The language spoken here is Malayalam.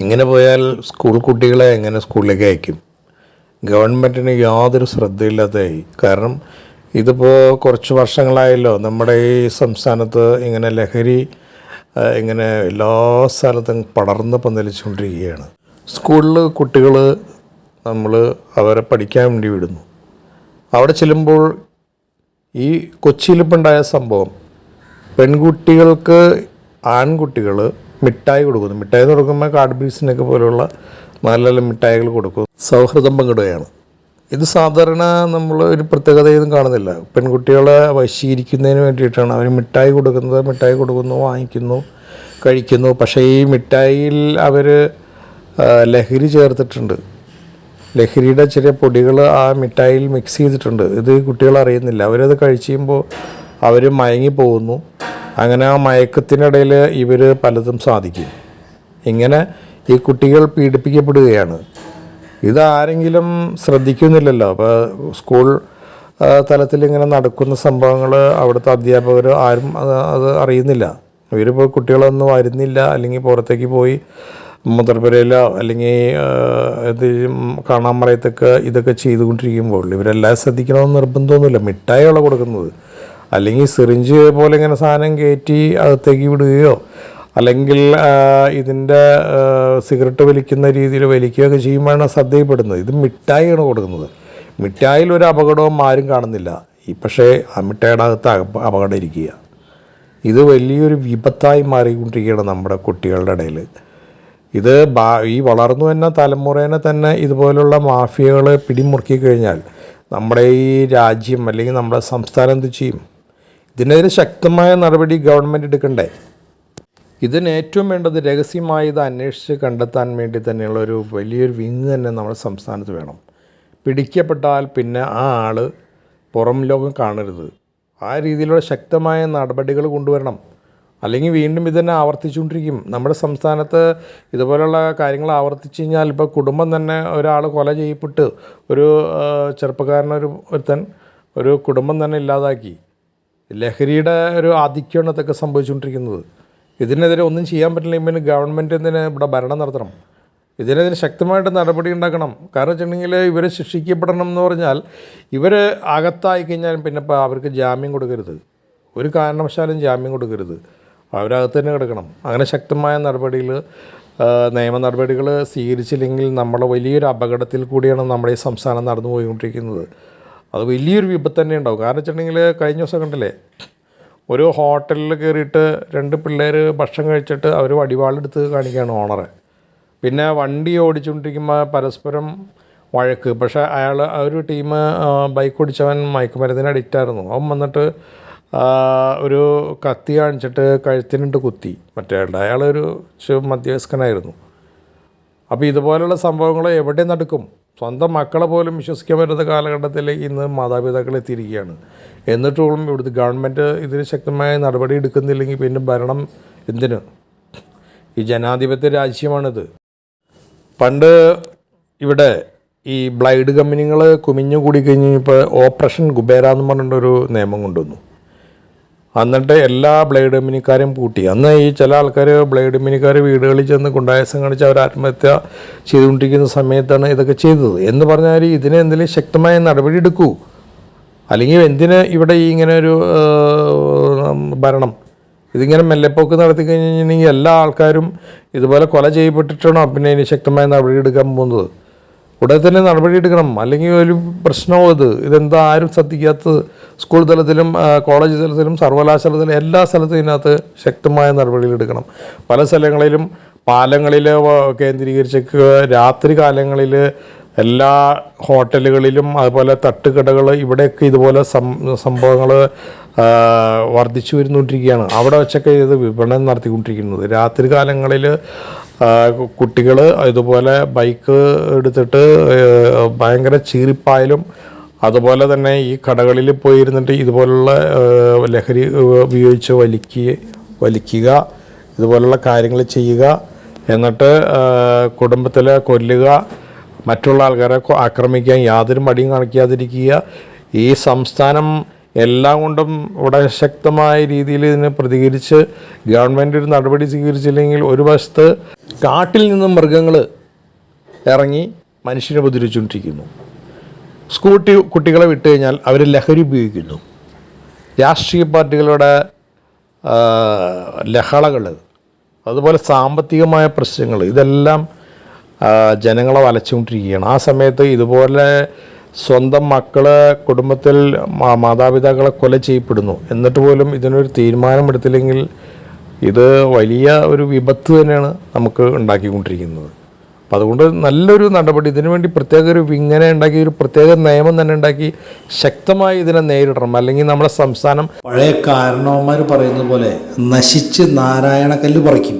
ഇങ്ങനെ പോയാൽ സ്കൂൾ കുട്ടികളെ എങ്ങനെ സ്കൂളിലേക്ക് അയക്കും? ഗവൺമെന്റിന് യാതൊരു ശ്രദ്ധയില്ലാതെയായി കാരണം ഇതിപ്പോൾ കുറച്ച് വർഷങ്ങളായല്ലോ. നമ്മുടെ ഈ സംസ്ഥാനത്ത് ഇങ്ങനെ ലഹരി ഇങ്ങനെ എല്ലാ സ്ഥലത്തും പടർന്ന് പന്തലിച്ചുകൊണ്ടിരിക്കുകയാണ്. സ്കൂളിൽ കുട്ടികൾ നമ്മൾ അവരെ പഠിക്കാൻ വേണ്ടി വിടുന്നു. അവിടെ ചെല്ലുമ്പോൾ ഈ കൊച്ചിയിലിപ്പുണ്ടായ സംഭവം. പെൺകുട്ടികൾക്ക് ആൺകുട്ടികൾ മിഠായി കൊടുക്കുന്നു. മിഠായി കൊടുക്കുമ്പോൾ കാർഡ് ബീസിനൊക്കെ പോലെയുള്ള നല്ല നല്ല മിഠായികൾ കൊടുക്കും. സൗഹൃദം പങ്കിടുകയാണ്. ഇത് സാധാരണ നമ്മൾ ഒരു പ്രത്യേകതയൊന്നും കാണുന്നില്ല. പെൺകുട്ടികളെ വശീകരിക്കുന്നതിന് വേണ്ടിയിട്ടാണ്. അവർ മിഠായി കൊടുക്കുന്നത് മിഠായി കൊടുക്കുന്നു വാങ്ങിക്കുന്നു കഴിക്കുന്നു. പക്ഷേ ഈ മിഠായിയിൽ അവർ ലഹരി ചേർത്തിട്ടുണ്ട്. ലഹരിയുടെ ചെറിയ പൊടികൾ ആ മിഠായിയിൽ മിക്സ് ചെയ്തിട്ടുണ്ട്. ഇത് കുട്ടികൾ അറിയുന്നില്ല. അവരത് കഴിച്ച് കഴിയുമ്പോൾ അവർ മയങ്ങി പോകുന്നു. അങ്ങനെ ആ മയക്കത്തിനിടയിൽ ഇവർ പലതും സാധിക്കും. ഇങ്ങനെ ഈ കുട്ടികൾ പീഡിപ്പിക്കപ്പെടുകയാണ്. ഇതാരെങ്കിലും ശ്രദ്ധിക്കുന്നില്ലല്ലോ. അപ്പോൾ സ്കൂൾ തലത്തിൽ ഇങ്ങനെ നടക്കുന്ന സംഭവങ്ങൾ അവിടുത്തെ അധ്യാപകർ ആരും അത് അത് അറിയുന്നില്ല. ഇവരിപ്പോൾ കുട്ടികളൊന്നും വരുന്നില്ല. അല്ലെങ്കിൽ പുറത്തേക്ക് പോയി മുതൽപുരയിലോ അല്ലെങ്കിൽ എന്തെങ്കിലും കാണാൻ പറയത്തൊക്കെ ഇതൊക്കെ ചെയ്തുകൊണ്ടിരിക്കുമ്പോൾ ഇവരെല്ലാം ശ്രദ്ധിക്കണമെന്ന് നിർബന്ധമൊന്നുമില്ല. മിഠായികളാണ് കൊടുക്കുന്നത്. അല്ലെങ്കിൽ സിറിഞ്ച് പോലെ ഇങ്ങനെ സാധനം കയറ്റി അകത്തേക്ക് വിടുകയോ അല്ലെങ്കിൽ ഇതിന്റെ സിഗരറ്റ് വലിക്കുന്ന രീതിയിൽ വലിക്കുകയൊക്കെ ചെയ്യുമ്പോഴാണ് ശ്രദ്ധയിൽപ്പെടുന്നത്. ഇത് മിഠായിയാണ് കൊടുക്കുന്നത്. മിഠായിൽ ഒരു അപകടവും ആരും കാണുന്നില്ല. ഈ പക്ഷേ ആ മിഠായിയുടെ അകത്ത് അപ- അപകടം ഇരിക്കുക ഇത് വലിയൊരു വിപത്തായി മാറിക്കൊണ്ടിരിക്കുകയാണ് നമ്മുടെ കുട്ടികളുടെ ഇടയിൽ. ഇത് ബാ ഈ വളർന്നു വരുന്ന തലമുറേനെ തന്നെ ഇതുപോലുള്ള മാഫിയകൾ പിടിമുറുക്കി കഴിഞ്ഞാൽ നമ്മുടെ ഈ രാജ്യം അല്ലെങ്കിൽ നമ്മുടെ സംസ്ഥാനം എന്ത് ചെയ്യും? ഇതിനെതിരെ ശക്തമായ നടപടി ഗവൺമെന്റ് എടുക്കണ്ടേ? ഇതിന് ഏറ്റവും വേണ്ടത് രഹസ്യമായി ഇത് അന്വേഷിച്ച് കണ്ടെത്താൻ വേണ്ടി തന്നെയുള്ള ഒരു വലിയൊരു വിങ് തന്നെ നമ്മുടെ സംസ്ഥാനത്ത് വേണം. പിടിക്കപ്പെട്ടാൽ പിന്നെ ആ ആൾ പുറം ലോകം കാണരുത്. ആ രീതിയിലുള്ള ശക്തമായ നടപടികൾ കൊണ്ടുവരണം. അല്ലെങ്കിൽ വീണ്ടും ഇതന്നെ ആവർത്തിച്ചുകൊണ്ടിരിക്കും. നമ്മുടെ സംസ്ഥാനത്ത് ഇതുപോലുള്ള കാര്യങ്ങൾ ആവർത്തിച്ചു കഴിഞ്ഞാൽ ഇപ്പോൾ കുടുംബം തന്നെ ഒരാൾ കൊല ചെയ്യപ്പെട്ട് ഒരു ചെറുപ്പക്കാരനൊരു ഒരുത്തൻ ഒരു കുടുംബം തന്നെ ഇല്ലാതാക്കി. ലഹരിയുടെ ഒരു ആധിക്യമാണ് ഇതൊക്കെ സംഭവിച്ചുകൊണ്ടിരിക്കുന്നത്. ഇതിനെതിരെ ഒന്നും ചെയ്യാൻ പറ്റില്ലെങ്കിൽ ഗവൺമെന്റ് ഇതിന് ഇവിടെ ഭരണം നടത്തണം? ഇതിനെതിരെ ശക്തമായിട്ട് നടപടി ഉണ്ടാക്കണം. കാരണം വെച്ചിട്ടുണ്ടെങ്കിൽ ഇവർ ശിക്ഷിക്കപ്പെടണം എന്ന് പറഞ്ഞാൽ ഇവർ അകത്തായി കഴിഞ്ഞാൽ പിന്നെ ഇപ്പോൾ അവർക്ക് ജാമ്യം കൊടുക്കരുത്. ഒരു കാരണവശാലും ജാമ്യം കൊടുക്കരുത്. അവരകത്ത് തന്നെ കിടക്കണം. അങ്ങനെ ശക്തമായ നടപടികൾ നിയമ നടപടികൾ സ്വീകരിച്ചില്ലെങ്കിൽ നമ്മൾ വലിയൊരു അപകടത്തിൽ കൂടിയാണ് നമ്മുടെ ഈ സംസ്ഥാനം നടന്നു പോയിക്കൊണ്ടിരിക്കുന്നത് അത് വലിയൊരു വിപത്ത് തന്നെ ഉണ്ടാവും. കാരണം വെച്ചിട്ടുണ്ടെങ്കിൽ കഴിഞ്ഞ ദിവസം കണ്ടില്ലേ? ഒരു ഹോട്ടലിൽ കയറിയിട്ട് രണ്ട് പിള്ളേർ ഭക്ഷണം കഴിച്ചിട്ട് അവർ വടിവാളെടുത്ത് കാണിക്കുകയാണ് ഓണറെ പിന്നെ വണ്ടി ഓടിച്ചുകൊണ്ടിരിക്കുമ്പോൾ പരസ്പരം വഴക്ക്. പക്ഷേ അയാൾ ആ ഒരു ടീം ബൈക്ക് ഓടിച്ചവൻ മയക്കുമരുന്നിന് അഡിക്റ്റായിരുന്നു അവൻ വന്നിട്ട് ഒരു കത്തി കാണിച്ചിട്ട് കഴുത്തിനിട്ട് കുത്തി. മറ്റേ അയാളൊരു മധ്യവയസ്കനായിരുന്നു അപ്പോൾ ഇതുപോലുള്ള സംഭവങ്ങൾ എവിടെ നടക്കും? സ്വന്തം മക്കളെ പോലും വിശ്വസിക്കാൻ പറ്റാത്ത കാലഘട്ടത്തിൽ ഇന്ന് മാതാപിതാക്കൾ എത്തിയിരിക്കുകയാണ്. എന്നിട്ടും ഇവിടുത്തെ ഗവൺമെന്റ് ഇതിന് ശക്തമായ നടപടി എടുക്കുന്നില്ലെങ്കിൽ പിന്നെ ഭരണം എന്തിന്? ഈ ജനാധിപത്യ രാജ്യമാണിത്. പണ്ട് ഇവിടെ ഈ ബ്ലൈഡ് കമ്പനികൾ കുമിഞ്ഞു കൂടി കഴിഞ്ഞ് ഇപ്പോൾ ഓപ്പറേഷൻ കുബേര എന്ന് പറഞ്ഞിട്ടൊരു നിയമം കൊണ്ടുവന്നു. എന്നിട്ട് എല്ലാ ബ്ലേഡ് മിനിക്കാരും പൂട്ടി. അന്ന് ഈ ചില ആൾക്കാർ ബ്ലേഡ് മിനിക്കാർ വീടുകളിൽ ചെന്ന് ഗുണ്ടായസം കാണിച്ച് അവർ ആത്മഹത്യ ചെയ്തുകൊണ്ടിരിക്കുന്ന സമയത്താണ് ഇതൊക്കെ ചെയ്തത്. എന്ന് പറഞ്ഞാൽ ഇതിന് എന്തെങ്കിലും ശക്തമായ നടപടി എടുക്കൂ. അല്ലെങ്കിൽ എന്തിന് ഇവിടെ ഈ ഇങ്ങനെ ഒരു ഭരണം? ഇതിങ്ങനെ മെല്ലെപ്പോക്ക് നടത്തി കഴിഞ്ഞിട്ടുണ്ടെങ്കിൽ എല്ലാ ആൾക്കാരും ഇതുപോലെ കൊല ചെയ്യപ്പെട്ടിട്ടാണോ പിന്നെ ഇനി ശക്തമായ നടപടി എടുക്കാൻ പോകുന്നത്. ഉടനെ തന്നെ നടപടി എടുക്കണം. അല്ലെങ്കിൽ ഒരു പ്രശ്നവും ഇത്. ഇതെന്താ ആരും ശ്രദ്ധിക്കാത്തത്? സ്കൂൾ തലത്തിലും കോളേജ് തലത്തിലും സർവകലാശാല തലത്തിലും എല്ലാ സ്ഥലത്തും ഇതിനകത്ത് ശക്തമായ നടപടികളെടുക്കണം പല സ്ഥലങ്ങളിലും പാലങ്ങളിൽ കേന്ദ്രീകരിച്ച് രാത്രി കാലങ്ങളിൽ എല്ലാ ഹോട്ടലുകളിലും അതുപോലെ തട്ടുകടകൾ ഇവിടെയൊക്കെ ഇതുപോലെ സംഭവങ്ങൾ വർദ്ധിച്ചു വരുന്നുകൊണ്ടിരിക്കുകയാണ് അവിടെ വെച്ചൊക്കെ ഇത് വിപണനം നടത്തിക്കൊണ്ടിരിക്കുന്നത്. രാത്രി കാലങ്ങളിൽ കുട്ടികൾ ഇതുപോലെ ബൈക്ക് എടുത്തിട്ട് ഭയങ്കര ചീറിപ്പായലും അതുപോലെ തന്നെ ഈ കടകളിൽ പോയിരുന്നിട്ട് ഇതുപോലുള്ള ലഹരി ഉപയോഗിച്ച് വലിക്കുക വലിക്കുക ഇതുപോലുള്ള കാര്യങ്ങൾ ചെയ്യുക എന്നിട്ട് കുടുംബത്തിൽ കൊല്ലുക മറ്റുള്ള ആൾക്കാരെ ആക്രമിക്കാൻ യാതൊരു മടിയും കാണിക്കാതിരിക്കുക. ഈ സംസ്ഥാനം എല്ലാം കൊണ്ടും ഇവിടെ ശക്തമായ രീതിയിൽ ഇതിനെ പ്രതികരിച്ച് ഗവൺമെന്റ് ഒരു നടപടി സ്വീകരിച്ചില്ലെങ്കിൽ ഒരു വശത്ത് കാട്ടിൽ നിന്നും മൃഗങ്ങൾ ഇറങ്ങി മനുഷ്യനെ ഉപദ്രവിച്ചുകൊണ്ടിരിക്കുന്നു. സ്കൂട്ടി കുട്ടികളെ വിട്ട് കഴിഞ്ഞാൽ അവർ ലഹരി ഉപയോഗിക്കുന്നു. രാഷ്ട്രീയ പാർട്ടികളുടെ ലഹളകൾ അതുപോലെ സാമ്പത്തികമായ പ്രശ്നങ്ങൾ ഇതെല്ലാം ജനങ്ങളെ വലച്ചുകൊണ്ടിരിക്കുകയാണ്. ആ സമയത്ത് ഇതുപോലെ സ്വന്തം മക്കളെ കുടുംബത്തിൽ മാതാപിതാക്കളെ കൊല ചെയ്യപ്പെടുന്നു. എന്നിട്ട് പോലും ഇതിനൊരു തീരുമാനമെടുത്തില്ലെങ്കിൽ ഇത് വലിയ ഒരു വിപത്ത് തന്നെയാണ് നമുക്ക് ഉണ്ടാക്കിക്കൊണ്ടിരിക്കുന്നത്. അപ്പം അതുകൊണ്ട് നല്ലൊരു നടപടി ഇതിനു വേണ്ടി പ്രത്യേക ഒരു ഇങ്ങനെ ഉണ്ടാക്കി ഒരു പ്രത്യേക നിയമം തന്നെ ഉണ്ടാക്കി ശക്തമായി ഇതിനെ നേരിടണം. അല്ലെങ്കിൽ നമ്മുടെ സംസ്ഥാനം പഴയ കാരണവന്മാർ പറയുന്നത് പോലെ നശിച്ച് നാരായണക്കല്ല് പറിക്കും.